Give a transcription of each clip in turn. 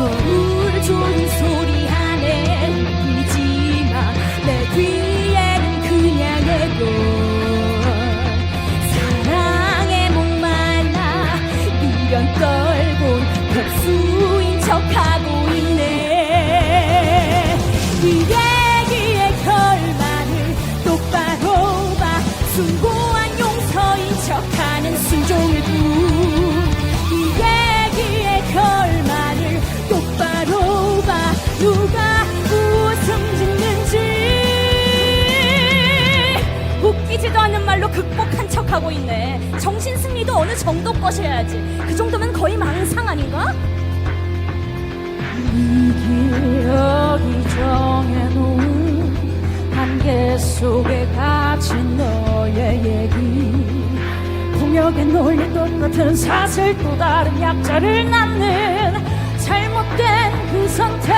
거울 좋은 극복한 척하고 있네. 정신 승리도 어느 정도 것이어야지. 그 정도면 거의 망상 아닌가? 이 기억이 정해놓은 한계 속에 갇힌 너의 얘기. 공역에 놀리던 같은 사슬 또 다른 약자를 낳는 잘못된 그 선택.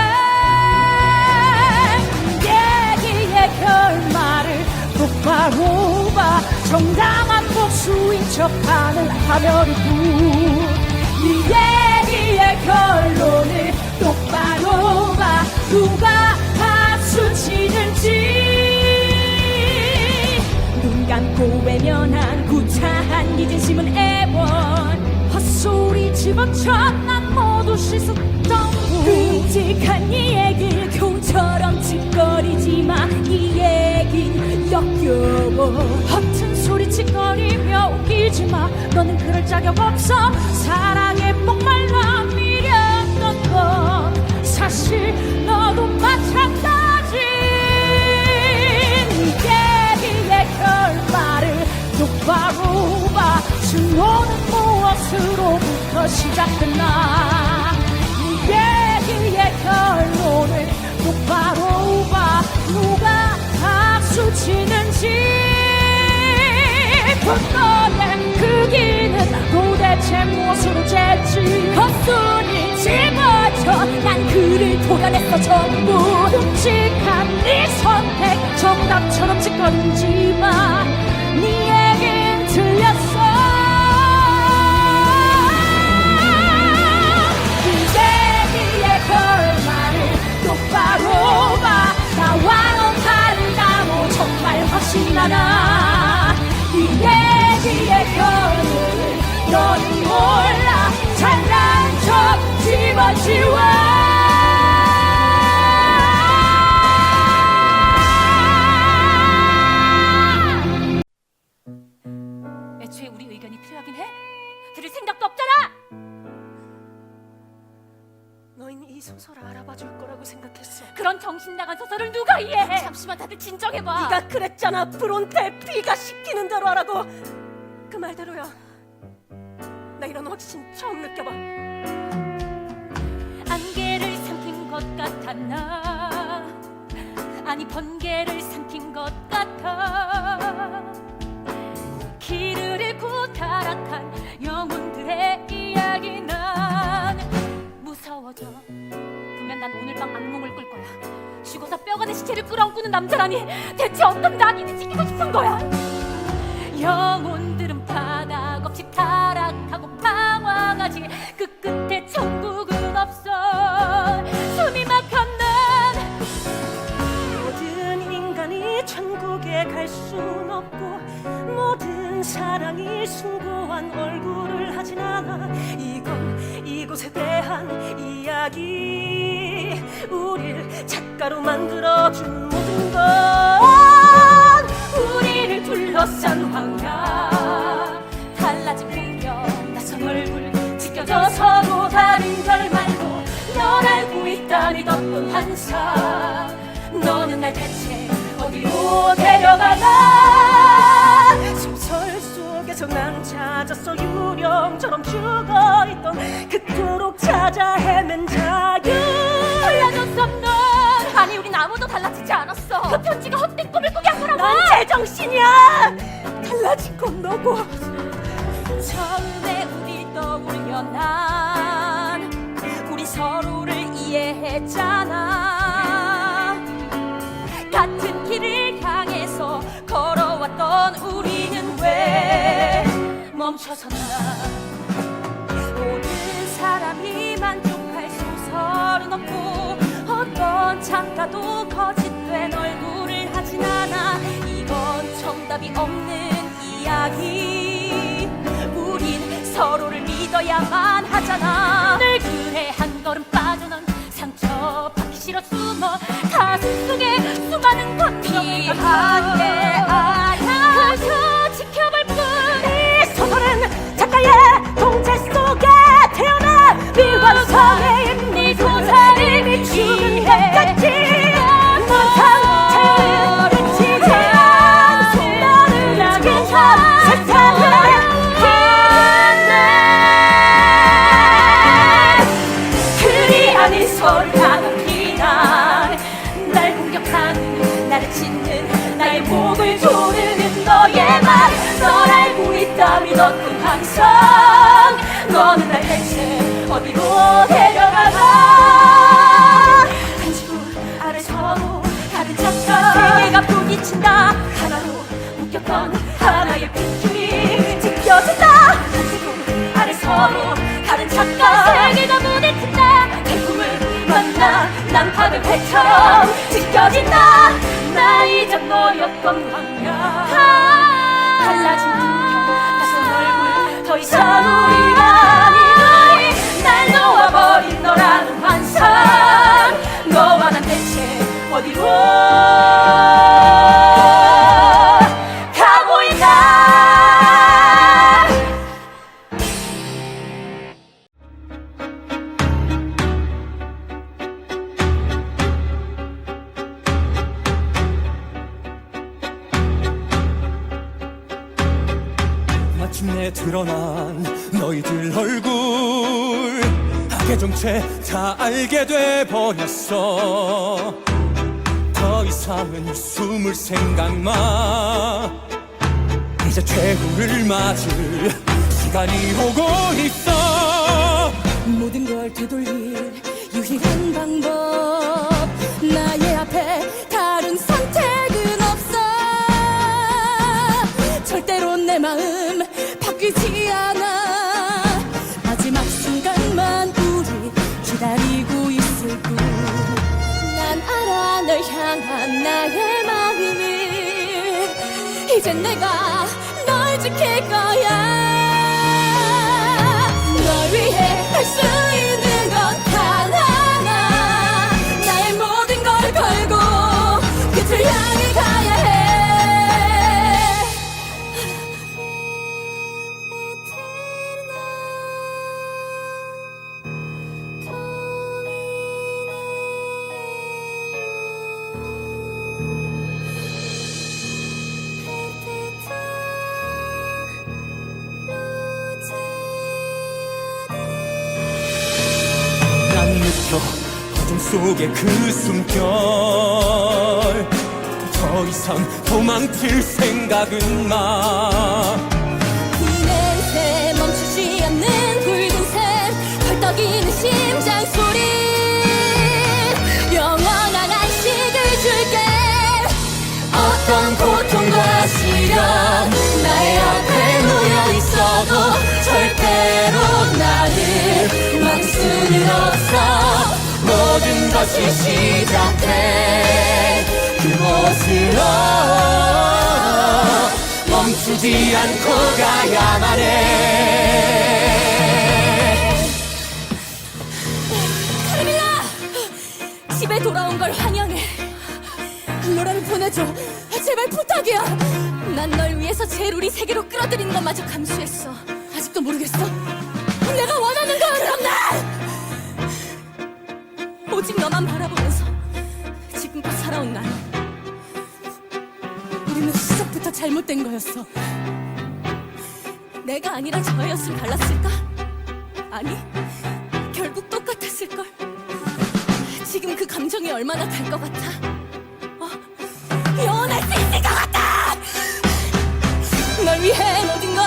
얘기의 결말을 똑바로 봐 정당한 복수인 척하는 하멸의 뿐이 얘기의 결론을 똑바로 봐. 누가 파수치는지. 눈 감고 외면한 구차한 네 진심은 애원. 헛소리 집어쳐 난 모두 씻었던 끔찍한 이 얘기를 교처럼 짓거리지 마이 얘긴 역겨워 짓거리며 웃기지 마. 너는 그럴 자격 없어. 사랑에 목말라 미렸던 건 사실 너도 마찬가지 얘기의 결말을 똑바로 봐. 증오는 무엇으로부터 시작됐나. 이 얘기의 결론을 똑바로 봐. 누가 박수 치는지 분노의 크기는 도대체 무엇으로 쟀지? 헛소리 집어쳐 난 그를 도려냈어 전부. 끔찍한 네 선택 정답처럼 짓거리지 마네 얘긴 틀렸어. 이 얘기의 결말을 똑바로 봐. 나와 넌 다르다고 정말 확신하나 애초에 우리 의견이 필요하긴 해? 들을 생각도 없잖아! 너희는 이 소설을 알아봐 줄 거라고 생각했어. 그런 정신 나간 소설을 누가 이해해? 잠시만 다들 진정해봐. 네가 그랬잖아. 브론테 피가 시키는 대로 하라고. 그 말대로야. 나 이런 확신 처음 느껴봐. 것 같았나? 아니 번개를 삼킨 것 같아. 길을 잃고 타락한 영혼들의 이야기 난 무서워져. 분명 난 오늘 밤 악몽을 꿀 거야. 죽어서 뼈가 된 시체를 끌어안고는 남자라니 대체 어떤 낙인을 지키고 싶은 거야? 영혼들은 바닥 없이 타락하고 방황하지 그 헤맨 자유 달라졌어 넌 아니 우린 아무도 달라지지 않았어. 그 편지가 헛된 꿈을 꾸게 한 거라고. 난 제정신이야. 달라진 건 너고. 처음에 우리 떠올려 난 우리 서로를 이해했잖아. 같은 길을 향해서 걸어왔던 우리는 왜 멈춰섰나. 모든 사람이 소 설순 없고 어떤 작가도 거짓된 얼굴을 하진 않아. 이건 정답이 없는 이야기. 우린 서로를 믿어야만 하잖아. 늘 그래 한 걸음 빠져넌 상처 받기 싫어 숨어 가슴 속에 수많은 감정을 한게 태어나 미완성 작가 세계가 부딪힌다. 태풍을 만나 난파를 배처럼 지켜진다. 나 이제 너였던 광야. 달라진 낯선 얼굴 더 이상 우리가 아닌 날 놓아버린 너라는 환상. 너와 난 대체 어디로 마침내 드러난 너희들 얼굴. 악의 정체 다 알게 돼 버렸어. 더 이상은 숨을 생각 마. 이제 최후를 맞을 시간이 오고 있어. 모든 걸 되돌릴 유일한 방법. 나의 앞에 다른 선택은 없어. 절대로 내 마음 바뀌지 않아. 마지막 순간만 우리 기다리고 있을 뿐난 알아 널 향한 나의 마음을. 이젠 내가 널 지킬 거야 어둠 속의 그 숨결. 더 이상 도망칠 생각은 마. 이 냄새 멈추지 않는 붉은색 헐떡이는 심장 소리. 영원한 안식을 줄게. 어떤 고통과 시련 나의 앞에 놓여 있어도 절대로 나를 막을 수는 없어 모든 것이 시작돼 그곳으로 멈추지 않고 가야만 해 카르밀라! 집에 돌아온 걸 환영해. 노래를 보내줘. 제발 부탁이야. 난 널 위해서 제루리 세계로 끌어들이는 것마저 감수했어. 아직도 모르겠어? 오직 너만 바라보면서 지금껏 살아온 난 우리는 시작부터 잘못된 거였어. 내가 아니라 저였으면 달랐을까? 아니, 결국 똑같았을걸. 지금 그 감정이 얼마나 달것 같아? 어? 영원할 수 있을 것 같아! 널 위해 모든 걸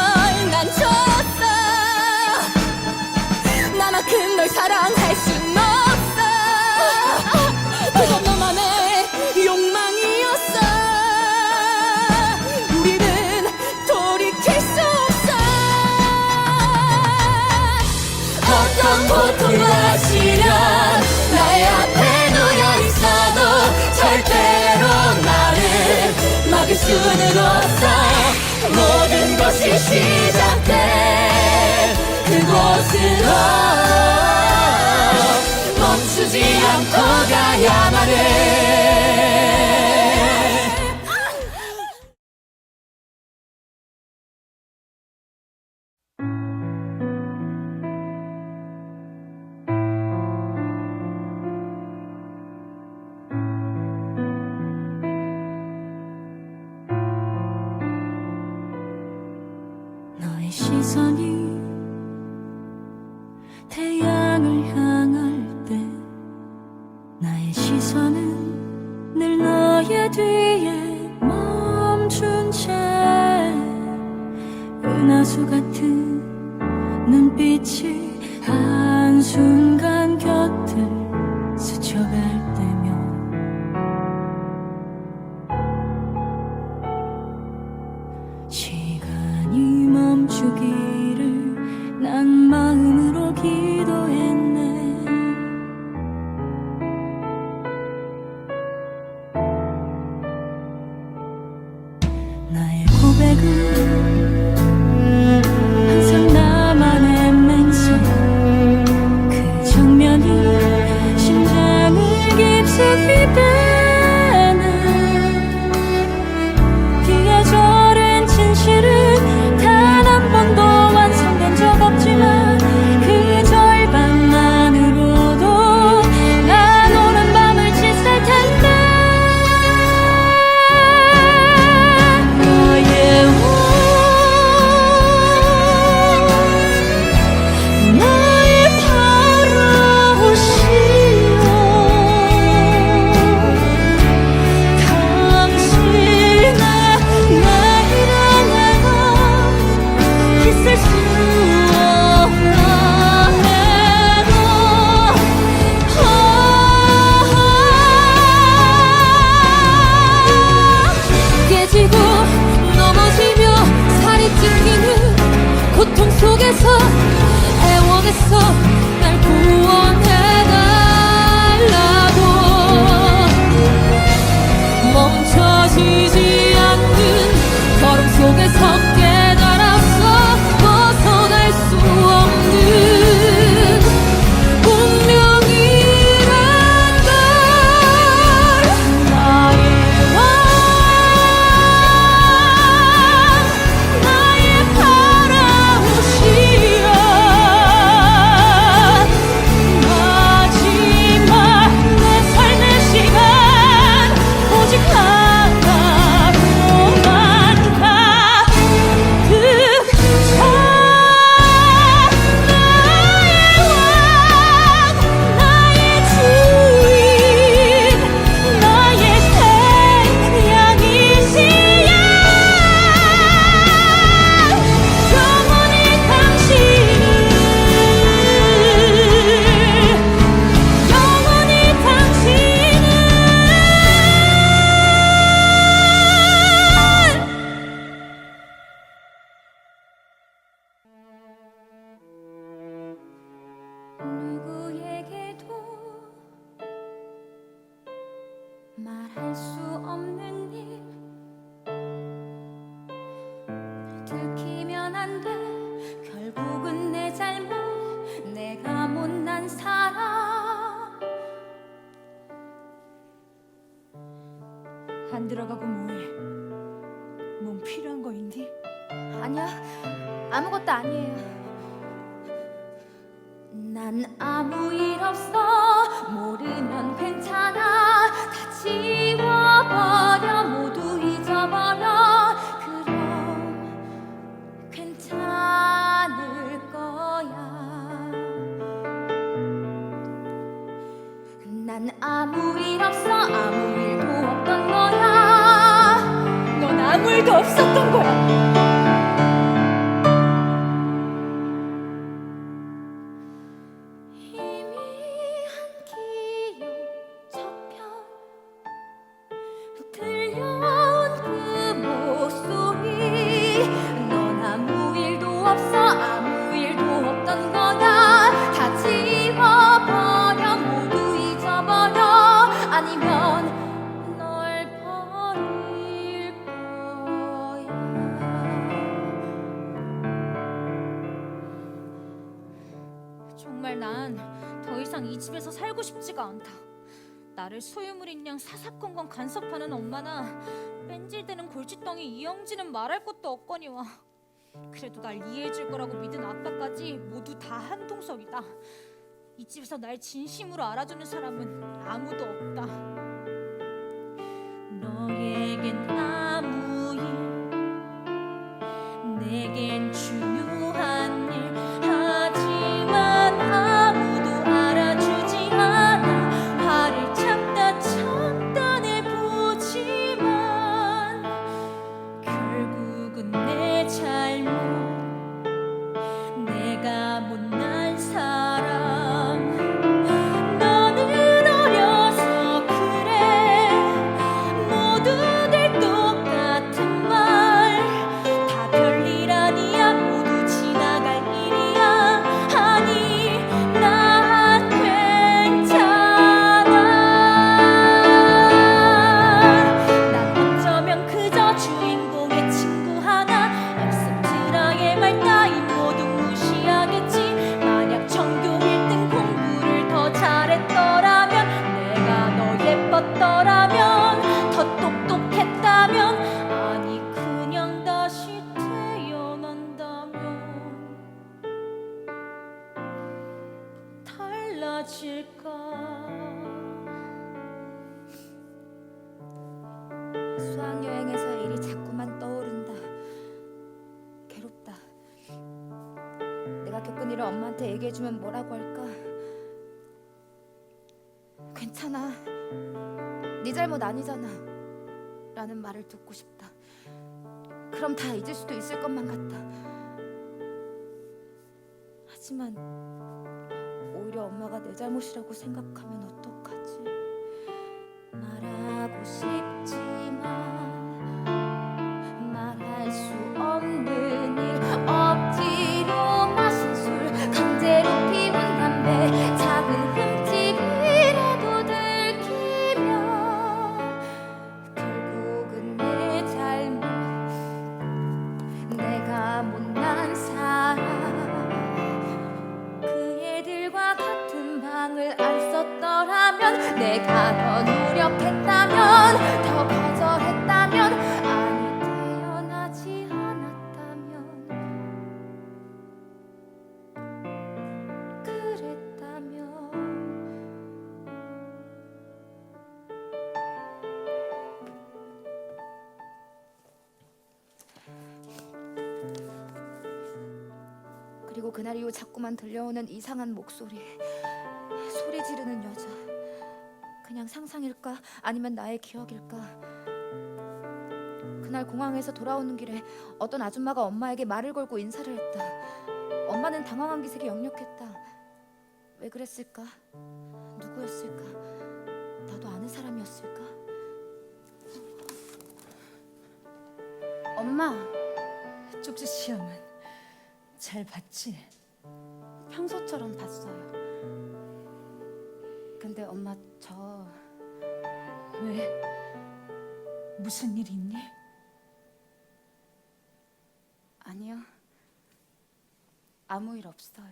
난 줬어. 나만큼 널 사랑할 순 예수로서 모든 것이 시작돼. 그곳으로 멈추지 않고 가야만 해 希望。 집에서 살고 싶지가 않다. 나를 소유물인 양 사사건건 간섭하는 엄마나 뺀질대는 골칫덩이 이영진은 말할 것도 없거니와 그래도 날 이해해줄 거라고 믿은 아빠까지 모두 다 한통속이다. 이 집에서 날 진심으로 알아주는 사람은 아무도 없다. 너에겐 아 네 잘못 아니잖아. 라는 말을 듣고 싶다. 그럼 다 잊을 수도 있을 것만 같다. 하지만 오히려 엄마가 내 잘못이라고 생각하면 어떡 그날 이후 자꾸만 들려오는 이상한 목소리. 소리 지르는 여자. 그냥 상상일까? 아니면 나의 기억일까? 그날 공항에서 돌아오는 길에 어떤 아줌마가 엄마에게 말을 걸고 인사를 했다. 엄마는 당황한 기색이 역력했다. 왜 그랬을까? 누구였을까? 나도 아는 사람이었을까? 엄마 쪽지 시험은 잘 봤지? 평소처럼 봤어요 근데 엄마 저 왜? 무슨 일 있니? 아니요. 아무 일 없어요.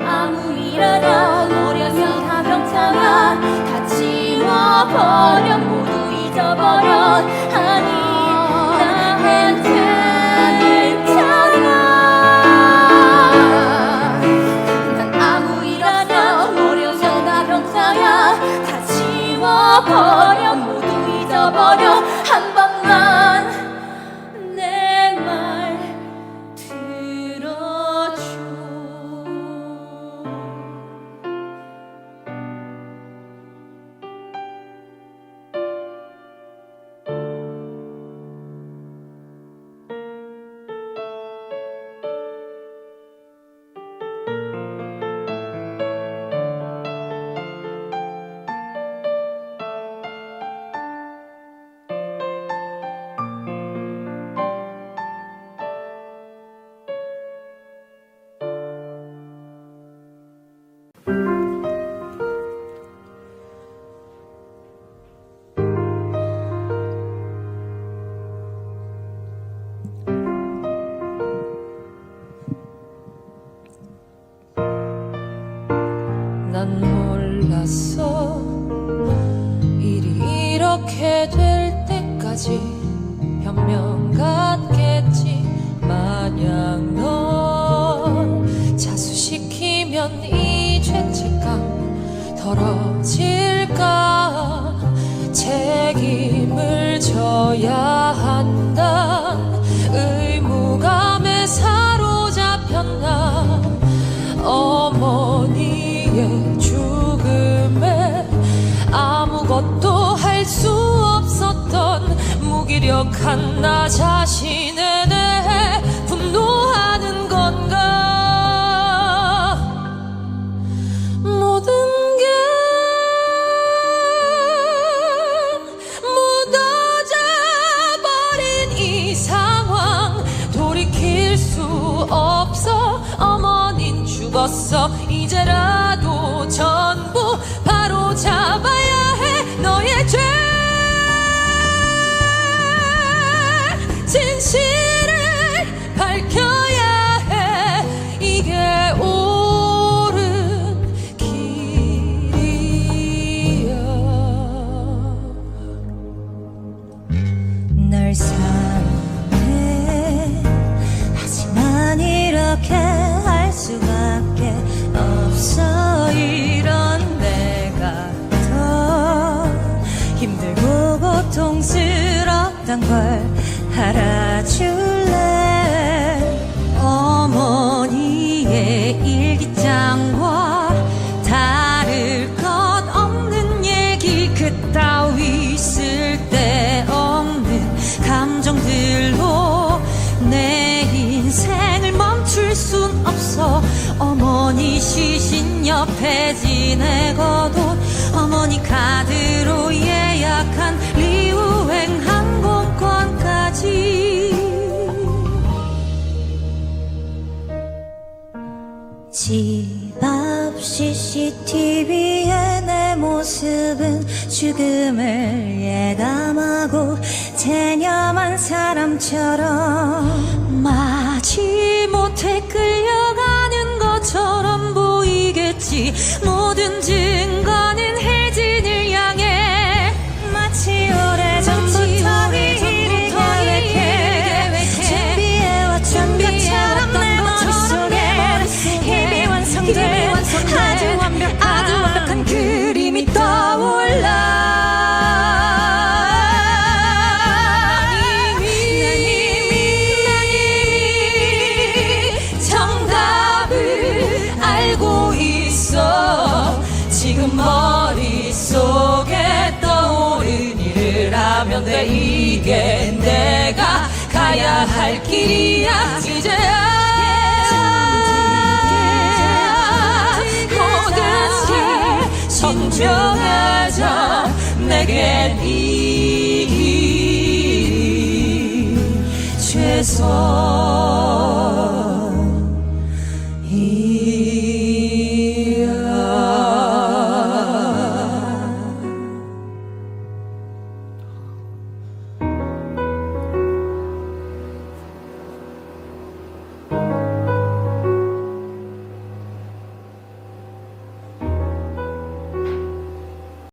아무 일하냐 어려 때까지 변명 같겠지. 만약 널 자수시키면 이 죄책감 덜어질까? 책임을 져야 무기력한 나 자신에 대해 분노하는 건가? 모든 게 묻어져 버린 이 상황 돌이킬 수 없어. 어머닌 죽었어. 이제라 고 고통스럽단 걸 알아줄래? 어머니의 일기장과 다를 것 없는 얘기 그따위 쓸데없는 감정들로 내 인생을 멈출 순 없어. 어머니 시신 옆에 지내거도 어머니 카 집 앞 CCTV에 내 모습은 죽음을 예감하고 체념한 사람처럼 마지 못해 끌려가는 것처럼 보이겠지. 모든 증 이게 내가 가야 할 길이야. 이제야 모든 게 선명해져 내겐 이 일이 최선이야